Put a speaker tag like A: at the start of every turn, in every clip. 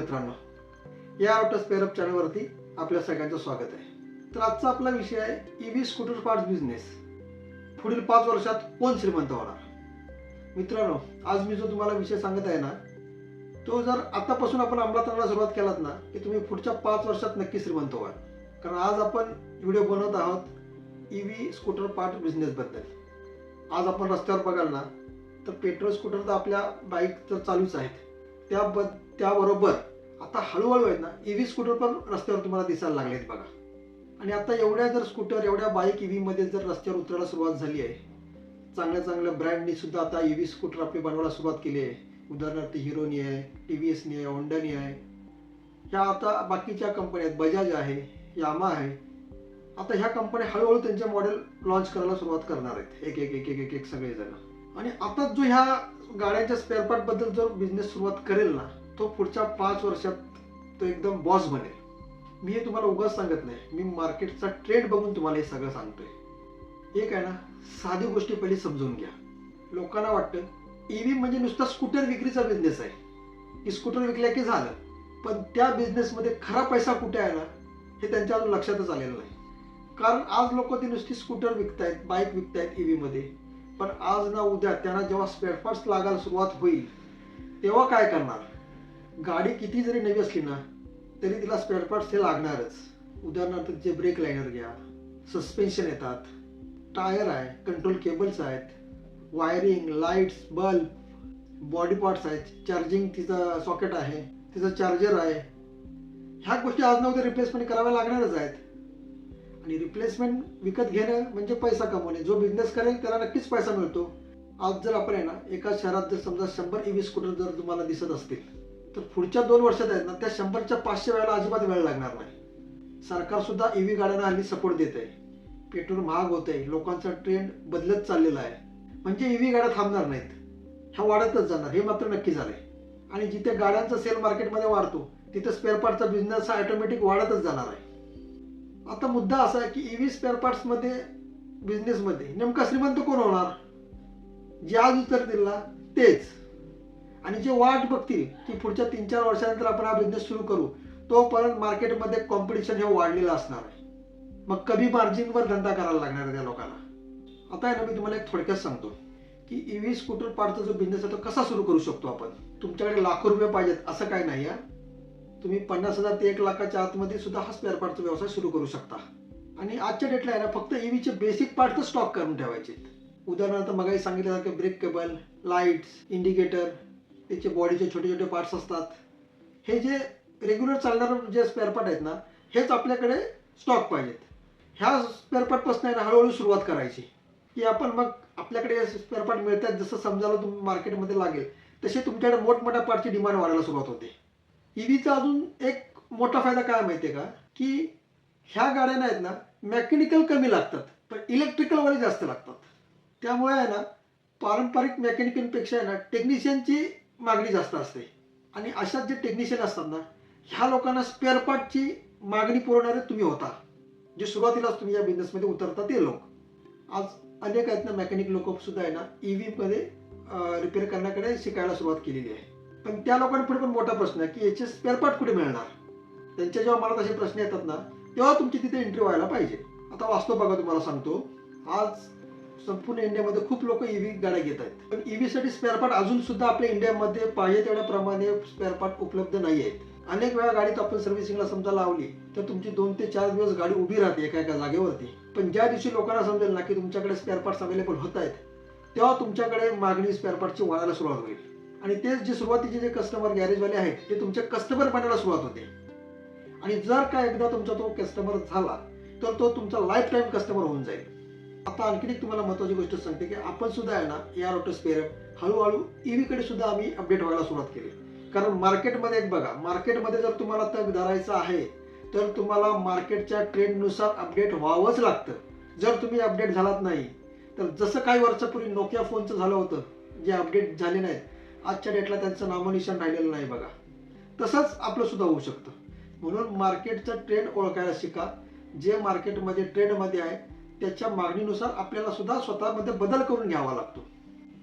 A: मित्रांनो या ऑटो स्पेअरअप चॅनलवरती आपल्या सगळ्यांचं स्वागत आहे. तर आजचा आपला विषय आहे E V scooter part business पुढील पाच वर्षात कोण श्रीमंत होणार? मित्रांनो आज मी जो तुम्हाला विषय सांगत आहे ना तो जर आतापासून आपण अंमलात आणायला सुरुवात केलात ना की तुम्ही पुढच्या पाच वर्षात नक्की श्रीमंत व्हाल. कारण आज आपण व्हिडिओ बनवत आहोत ई व्ही स्कूटर पार्ट बिझनेसबद्दल आज आपण रस्त्यावर बघाल ना तर पेट्रोल स्कूटर तर आपल्या बाईक तर चालूच आहेत. त्या त्याबरोबर आता हळूहळू आहेत ना ई व्ही स्कूटर पण रस्त्यावर तुम्हाला दिसायला लागलेत बघा. आणि आता एवढ्या जर स्कूटर एवढ्या बाईक ई व्हीमध्ये जर रस्त्यावर उतरायला सुरुवात झाली आहे चांगल्या चांगल्या ब्रँडनी सुद्धा आता ई व्ही स्कूटर आपली बनवायला सुरुवात केली आहे. उदाहरणार्थ हिरोनी आहे टी व्ही एसनी आहे होंडानी आहे. ह्या आता बाकीच्या कंपन्या आहेत बजाज आहे यामा आहे. आता ह्या कंपन्या हळूहळू त्यांचे मॉडेल लॉन्च करायला सुरुवात करणार आहेत. एक एक एक एक एक एक सगळेजण. आणि आता जो ह्या गाड्यांच्या स्पेअरपार्टबद्दल जो बिझनेस सुरुवात करेल ना तो पुढच्या पाच वर्षात तो एकदम बॉस बनेल. मी हे तुम्हाला उगाच सांगत नाही. मी मार्केटचा ट्रेंड बघून तुम्हाला हे सगळं सांगतोय. एक आहे ना साधी गोष्टी पहिले समजून घ्या. लोकांना वाटतं ई व्ही म्हणजे नुसता स्कूटर विक्रीचा बिझनेस आहे. की स्कूटर विकल्या की झालं. पण त्या बिझनेसमध्ये खरा पैसा कुठे आहे ना हे त्यांच्या अजून लक्षातच आलेलं नाही. कारण आज लोक ती नुसती स्कूटर विकतायत बाईक विकतायत ईव्हीमध्ये पण आज ना उद्या त्यांना जेव्हा स्पेअरपार्ट्स लागायला सुरुवात होईल तेव्हा काय करणार? गाडी किती जरी नवी असली ना तरी तिला स्पेअर पार्ट्स हे लागणारच. उदाहरणार्थ जे ब्रेक लायनर घ्या. सस्पेन्शन येतात. टायर आहे कंट्रोल केबल्स आहेत. Wiring lights bulb body parts आहेत. चार्जिंग तिचं सॉकेट आहे. तिचं चार्जर आहे. ह्या गोष्टी आज नव्हत्या रिप्लेसमेंट कराव्या लागणारच आहेत. आणि रिप्लेसमेंट विकत घेणं म्हणजे पैसा कमवणे. जो बिझनेस करेल त्याला नक्कीच पैसा मिळतो. आज जर आपण आहे ना एका शहरात जर समजा शंभर ई व्ही स्कूटर जर तुम्हाला दिसत असतील तर पुढच्या दोन वर्षात आहेत ना त्या शंभरच्या पाचशे वेळेला अजिबात वेळ लागणार नाही. सरकार सुद्धा ई व्ही गाड्यांना हल्ली सपोर्ट देत आहे पेट्रोल महाग होत आहे लोकांचा ट्रेंड बदलत चाललेला आहे. म्हणजे ई व्ही गाड्या थांबणार नाहीत. ह्या वाढतच जाणार. हे मात्र नक्की झालंय. आणि जिथे गाड्यांचा सेल मार्केटमध्ये वाढतो तिथे स्पेअर पार्टचा बिझनेस हा ऑटोमॅटिक वाढतच जाणार आहे. आता मुद्दा असा आहे की ईव्ही स्पेअर पार्ट्समध्ये बिझनेसमध्ये नेमका श्रीमंत कोण होणार? जे आज उत्तर दिला तेच. आणि जे वाट बघतील की पुढच्या तीन चार वर्षानंतर आपण हा बिझनेस सुरू करू तोपर्यंत मार्केटमध्ये कॉम्पिटिशन हे वाढलेलं असणार. आहे मग कमी मार्जिनवर धंदा करायला लागणार आहे त्या लोकांना. आता आहे ना मी तुम्हाला एक थोडक्यात सांगतो की ई वी स्कूटर पार्टचा जो बिझनेस आहे तो कसा सुरू करू शकतो आपण? तुमच्याकडे लाखो रुपये पाहिजेत असं काय नाही आहे. तुम्ही पन्नास हजार ते एक लाखाच्या आतमध्ये सुद्धा हा स्पेअर पार्टचा व्यवसाय सुरू करू शकता. आणि आजच्या डेटला आहे ना फक्त ईव्हीचे बेसिक पार्ट तर स्टॉक करून ठेवायचे. उदाहरणार्थ मगाही सांगितल्यासारखे ब्रेक केबल लाईट्स इंडिकेटर त्याचे बॉडीचे छोटे छोटे पार्ट्स असतात. हे जे रेग्युलर चालणारं जे स्पेअरपार्ट आहेत ना हेच आपल्याकडे स्टॉक पाहिजेत. ह्या स्पेअरपार्टपासून आहे ना हळूहळू सुरुवात करायची. की आपण मग आपल्याकडे स्पेअरपार्ट मिळतात जसं समजायला तुम्ही मार्केटमध्ये लागेल तसे तुमच्याकडे मोठमोठ्या पार्टची डिमांड वाढायला सुरुवात होते. ईव्हीचा अजून एक मोठा फायदा काय माहिती आहे का? की ह्या गाड्या आहेत ना मेकॅनिकल कमी लागतात पण इलेक्ट्रिकलवाले जास्त लागतात. त्यामुळे आहे ना पारंपरिक मेकॅनिकलपेक्षा आहे ना टेक्निशियनची मागणी जास्त असते. आणि अशात जे टेक्निशियन असतात ना ह्या लोकांना स्पेअर पार्टची मागणी पुरवणारे तुम्ही होता. जे सुरुवातीलाच तुम्ही या बिझनेसमध्ये उतरता ते लोक. आज अनेक आहेत ना मेकॅनिक लोक सुद्धा आहे ना ई व्हीमध्ये रिपेअर करण्याकडे शिकायला सुरुवात केलेली आहे. पण त्या लोकांपुढे पण मोठा प्रश्न आहे की याचे स्पेअर पार्ट कुठे मिळणार? त्यांच्या जेव्हा मला तसे प्रश्न येतात ना तेव्हा तुमची तिथे एंट्री व्हायला पाहिजे. आता वास्तव बघा तुम्हाला सांगतो. आज संपूर्ण इंडियामध्ये खूप लोक ईव्ही गाड्या घेत आहेत. पण ईव्हीसाठी स्पेअरपार्ट अजून सुद्धा आपल्या इंडियामध्ये पाहिजे तेवढ्या प्रमाणे स्पेअर पार्ट उपलब्ध नाही आहेत अनेक वेळा गाडीत आपण सर्व्हिसिंगला समजा लावली तर तुमची दोन ते चार दिवस गाडी उभी राहते एका एका जागेवरती. पण ज्या दिवशी लोकांना समजेल ना की तुमच्याकडे स्पेअर पार्ट्स अवेलेबल होत आहेत तेव्हा तुमच्याकडे मागणी स्पेअरपार्टची वाढायला सुरुवात होईल. आणि तेच जे सुरुवातीचे जे कस्टमर गॅरेजवाले आहेत ते तुमचे कस्टमर बनायला सुरुवात होते. आणि जर का एकदा तुमचा तो कस्टमर झाला तर तो तुमचा लाईफ टाईम कस्टमर होऊन जाईल. आता आणखीन एक तुम्हाला महत्वाची गोष्ट सांगते की आपण सुद्धा आहे ना या ऑटो हळूहळू ईव्हीकडे सुद्धा आम्ही अपडेट व्हायला सुरुवात केली. कारण मार्केटमध्ये एक बघा मार्केटमध्ये जर तुम्हाला तग धरायचं आहे तर तुम्हाला मार्केटच्या ट्रेंडनुसार अपडेट व्हावंच लागतं. जर तुम्ही अपडेट झालात नाही तर जसं काही वर्षापूर्वी नोकिया फोनचं झालं होतं जे अपडेट झाले नाहीत आजच्या डेटला त्यांचं नामनिशान राहिलेलं नाही बघा. तसंच आपलं सुद्धा होऊ शकतं. म्हणून मार्केटचा ट्रेंड ओळखायला शिका. जे मार्केटमध्ये ट्रेंडमध्ये आहे त्याच्या मागणीनुसार आपल्याला सुद्धा स्वतःमध्ये बदल करून घ्यावा लागतो.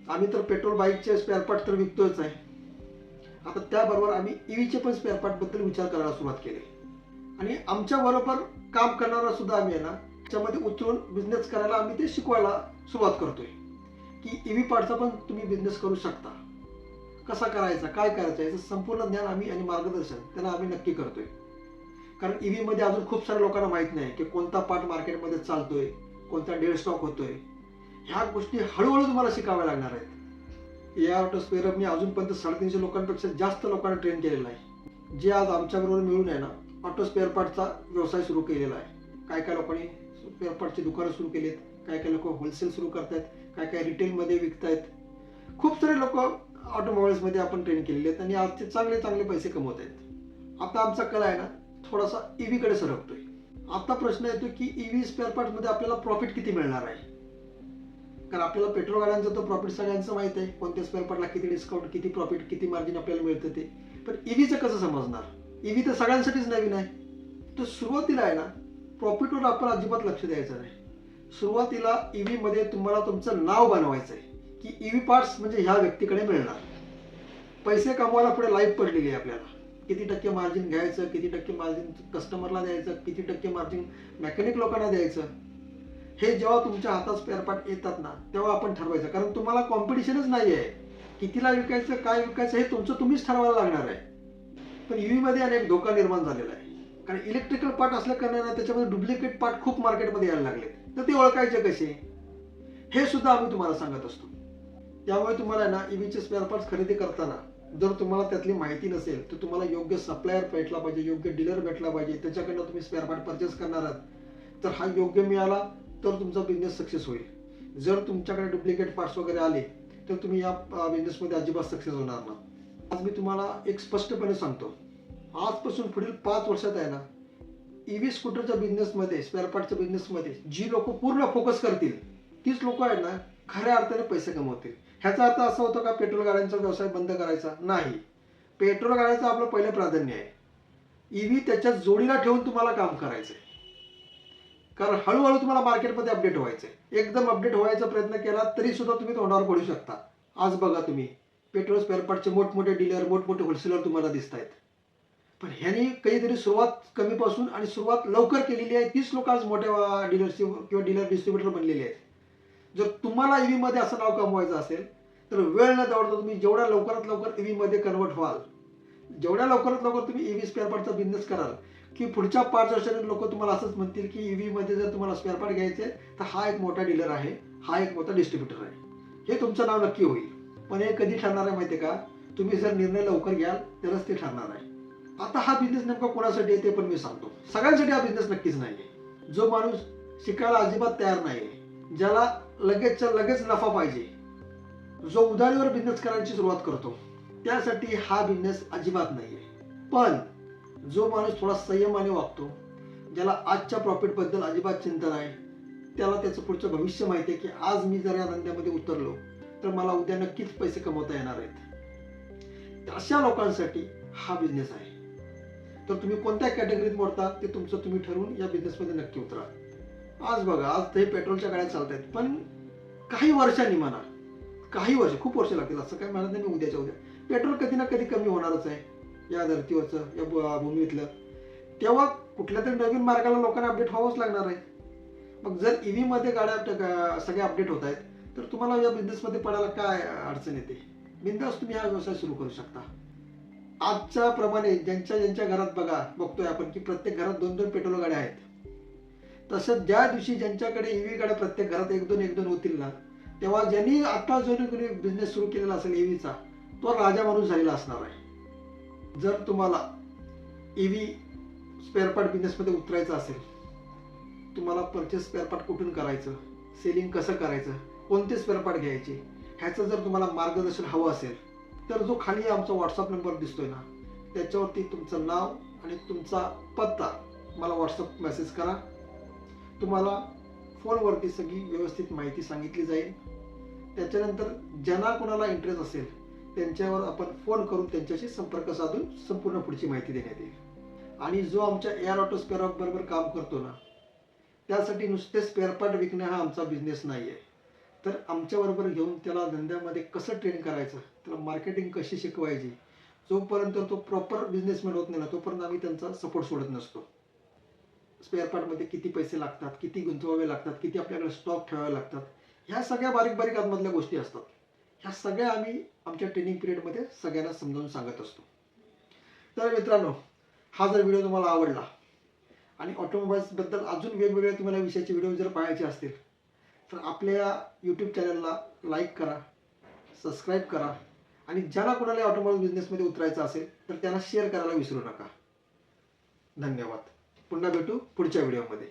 A: आम्ही तर पेट्रोल बाईकचे स्पेअरपार्ट तर विकतोच आहे. आता त्याबरोबर आम्ही ईव्हीचे पण स्पेअरपार्टबद्दल विचार करायला सुरुवात केली. आणि आमच्या बरोबर काम करणारा सुद्धा आम्ही आहे ना त्याच्यामध्ये उतरून बिझनेस करायला आम्ही ते शिकवायला सुरुवात करतोय. की ईव्ही पार्टचा पण तुम्ही बिझनेस करू शकता. कसा करायचा काय करायचं याचं संपूर्ण ज्ञान आम्ही आणि मार्गदर्शन त्यांना आम्ही नक्की करतोय. कारण ईव्हीमध्ये अजून खूप साऱ्या लोकांना माहीत नाही की कोणता पार्ट मार्केटमध्ये चालतोय कोणता डेड स्टॉक होतोय ह्या गोष्टी हळूहळू तुम्हाला शिकाव्या लागणार आहेत. या ऑटो मी अजूनपर्यंत साडेतीनशे लोकांपेक्षा जास्त लोकांना ट्रेन केलेला आहे. जे आज आमच्याबरोबर मिळून आहे ना ऑटो स्पेअर पार्टचा व्यवसाय सुरू केलेला आहे. काय काय लोकांनी स्पेअर पार्टची दुकानं सुरू केली आहेत काय काय लोक होलसेल सुरू करतायत काय काय रिटेलमध्ये विकतायत. खूप सारे लोक ऑटोमोबाईल्समध्ये आपण ट्रेन केलेले आहेत आणि आज ते चांगले चांगले पैसे कमवत आहेत आता आमचा कला आहे ना थोडासा ईव्हीकडे सरकतो सरकतोय. आता प्रश्न येतो की ईव्ही स्पेअर पार्टमध्ये आपल्याला प्रॉफिट किती मिळणार आहे? कारण आपल्याला पेट्रोल गाड्यांचा तो प्रॉफिट सगळ्यांचं माहीत आहे. कोणत्या स्पेअर पार्टला किती डिस्काउंट किती प्रॉफिट किती मार्जिन आपल्याला मिळतं ते. पण ईव्हीचं कसं समजणार? ईव्ही तर सगळ्यांसाठीच नवीन आहे. तर सुरुवातीला आहे ना प्रॉफिटवर आपण अजिबात लक्ष द्यायचं नाही. सुरुवातीला ईव्हीमध्ये तुम्हाला तुमचं नाव बनवायचं आहे की ईव्ही पार्ट्स म्हणजे ह्या व्यक्तीकडे मिळणार. पैसे कमवायला पुढे लाईफ पडलेली आहे आपल्याला. किती टक्के मार्जिन घ्यायचं किती टक्के मार्जिन कस्टमरला द्यायचं किती टक्के मार्जिन मेकॅनिक लोकांना द्यायचं? हे जेव्हा तुमच्या हातात स्पेअर पार्ट येतात ना तेव्हा आपण ठरवायचं. कारण तुम्हाला कॉम्पिटिशनच नाही आहे कितीला विकायचं काय विकायचं हे तुमचं तुम्हीच ठरवायला लागणार आहे. पण ईव्हीमध्ये अनेक धोका निर्माण झालेला आहे. कारण इलेक्ट्रिकल पार्ट असल्या कारणाने त्याच्यामध्ये डुप्लिकेट पार्ट खूप मार्केटमध्ये यायला लागले तर ते ओळखायचे कसे? हे सुद्धा आम्ही तुम्हाला सांगत असतो. त्यामुळे तुम्हाला आहे ना ईव्हीचे स्पेअर पार्ट्स खरेदी करताना जर तुम्हाला त्यातली माहिती नसेल तर तुम्हाला योग्य सप्लायर भेटला पाहिजे योग्य डीलर भेटला पाहिजे त्याच्याकडनं तुम्ही स्पेअर पार्ट परचेस करणार आहात. तर हा योग्य मिळाला तर तुमचा बिझनेस सक्सेस होईल. जर तुमच्याकडे डुप्लिकेट पार्ट्स वगैरे आले तर तुम्ही या बिझनेसमध्ये अजिबात सक्सेस होणार ना आज मी तुम्हाला एक स्पष्टपणे सांगतो. आजपासून पुढील पाच वर्षात आहे ना ईव्ही स्कूटरच्या बिझनेसमध्ये स्पेअर पार्टच्या बिझनेसमध्ये जी लोक पूर्ण फोकस करतील तीच लोक आहेत ना खऱ्या अर्थाने पैसे कमवतील. ह्याचा अर्थ असा होतो का पेट्रोल गाड्यांचा व्यवसाय बंद करायचा? नाही. पेट्रोल गाड्याचं आपलं पहिलं प्राधान्य आहे. ईव्ही त्याच्या जोडीला ठेवून तुम्हाला काम करायचं आहे कारण हळूहळू तुम्हाला मार्केटमध्ये अपडेट व्हायचं एकदम अपडेट व्हायचा प्रयत्न केला तरी सुद्धा तुम्ही तोंडावर पडू शकता. आज बघा तुम्ही पेट्रोल स्पेअरपार्टचे मोठमोठे डीलर मोठमोठे होलसेलर तुम्हाला दिसत आहेत पण ह्यांनी काहीतरी सुरुवात कमीपासून आणि सुरुवात लवकर केलेली आहे. तीच लोक आज मोठ्या डीलरशिप किंवा डीलर डिस्ट्रीब्युटर बनलेले आहेत. जर तुम्हाला ईव्ही मध्ये असं नाव कमवायचं असेल तर वेळ न दवडता तुम्ही जेवढ्या लवकरात लवकर ईव्ही मध्ये कन्वर्ट व्हाल जेवढ्या लवकरात लवकर तुम्ही ईव्ही स्पेअर पार्टचा बिझनेस कराल की पुढच्या पाच वर्षांनी लोक तुम्हाला असंच म्हणतील की ईव्ही मध्ये जर तुम्हाला स्पेअर पार्ट घ्यायचे तर हा एक मोठा डीलर आहे हा एक मोठा डिस्ट्रीब्युटर आहे. हे तुमचं नाव नक्की होईल. पण हे कधी ठरणार आहे माहितीये का? तुम्ही जर निर्णय लवकर घ्याल तरच ते ठरणार आहे. आता हा बिझनेस नेमका कोणासाठी आहे ते पण मी सांगतो. सगळ्यांसाठी हा बिझनेस नक्कीच नाही आहे जो माणूस शिकायला अजिबात तयार नाही आहे ज्याला लगेचच्या लगेच नफा पाहिजे. जो उधारीवर बिझनेस करायची सुरुवात करतो त्यासाठी हा बिझनेस अजिबात नाही आहे पण जो माणूस थोडा संयमाने वागतो ज्याला आजच्या प्रॉफिटबद्दल अजिबात चिंता नाही त्याला त्याचं पुढचं भविष्य माहिती आहे की आज मी जर या धंद्यामध्ये उतरलो तर मला उद्या नक्कीच पैसे कमवता येणार आहेत. अशा लोकांसाठी हा बिझनेस आहे. तर तुम्ही कोणत्या कॅटेगरीत मोडता ते तुमचं तुम्ही ठरवून या बिझनेसमध्ये नक्की उतरा. आज बघा आज ते पेट्रोलच्या गाड्या चालत आहेत. पण काही वर्षांनी म्हणा काही वर्ष खूप वर्ष लागतील असं काय म्हणत नाही मी उद्याच्या उद्या. पेट्रोल कधी ना कधी कमी होणारच आहे या धर्तीवरचं या भूमीतलं. तेव्हा कुठल्या तरी नवीन मार्गाला लोकांना अपडेट व्हावंच लागणार आहे. मग जर ईव्ही मध्ये गाड्या सगळ्या अपडेट होत आहेत तर तुम्हाला या बिझनेसमध्ये पडायला काय अडचण येते? बिंदास तुम्ही हा व्यवसाय सुरू करू शकता. आजच्या प्रमाणे ज्यांच्या ज्यांच्या घरात बघा बघतोय आपण की प्रत्येक घरात दोन दोन पेट्रोल गाड्या आहेत. तसं ज्या दिवशी ज्यांच्याकडे ईव्ही गाड्या प्रत्येक घरात एक दोन एक दोन होतील ना तेव्हा ज्यांनी आता जो कोणी बिझनेस सुरू केलेला असेल ईव्हीचा तो राजा माणूस झालेला असणार आहे. जर तुम्हाला ईव्ही स्पेअर पार्ट बिझनेसमध्ये उतरायचं असेल तुम्हाला परचेस स्पेअर पार्ट कुठून करायचं सेलिंग कसं करायचं कोणते स्पेअर पार्ट घ्यायचे ह्याचं जर तुम्हाला मार्गदर्शन हवं असेल तर जो खाली आमचा व्हॉट्सअप नंबर दिसतोय ना त्याच्यावरती तुमचं नाव आणि तुमचा पत्ता मला व्हॉट्सअप मेसेज करा. तुम्हाला फोनवरती सगळी व्यवस्थित माहिती सांगितली जाईल. त्याच्यानंतर ज्यांना कोणाला इंटरेस्ट असेल त्यांच्यावर आपण फोन करून त्यांच्याशी संपर्क साधून संपूर्ण पुढची माहिती देण्यात येईल. आणि जो आमच्या एअर ऑटो स्पेअर बरोबर काम करतो ना त्यासाठी नुसते स्पेअर पार्ट विकणे हा आमचा बिझनेस नाही आहे तर आमच्याबरोबर घेऊन त्याला धंद्यामध्ये कसं ट्रेन करायचं त्याला मार्केटिंग कशी शिकवायची जोपर्यंत तो प्रॉपर बिझनेसमॅन होत नाही ना तोपर्यंत आम्ही त्यांचा सपोर्ट सोडत नसतो. स्पेअर पार्टमध्ये किती पैसे लागतात किती गुंतवावे लागतात किती आपल्याकडे स्टॉक ठेवावे लागतात ह्या सगळ्या बारीक बारीक आतमधल्या गोष्टी असतात. ह्या सगळ्या आम्ही आमच्या ट्रेनिंग पिरियडमध्ये सगळ्यांना समजावून सांगत असतो. तर मित्रांनो हा जर व्हिडिओ तुम्हाला आवडला आणि ऑटोमोबाईल्सबद्दल अजून वेगवेगळ्या तुम्हाला विषयाचे व्हिडिओ जर पाहायचे असतील तर आपल्या यूट्यूब चॅनलला लाईक करा सबस्क्राईब करा आणि ज्याला कोणाला ऑटोमोबाईल बिझनेसमध्ये उतरायचं असेल तर त्यांना शेअर करायला विसरू नका. धन्यवाद. पुन्हा भेटू पुढच्या व्हिडिओमध्ये.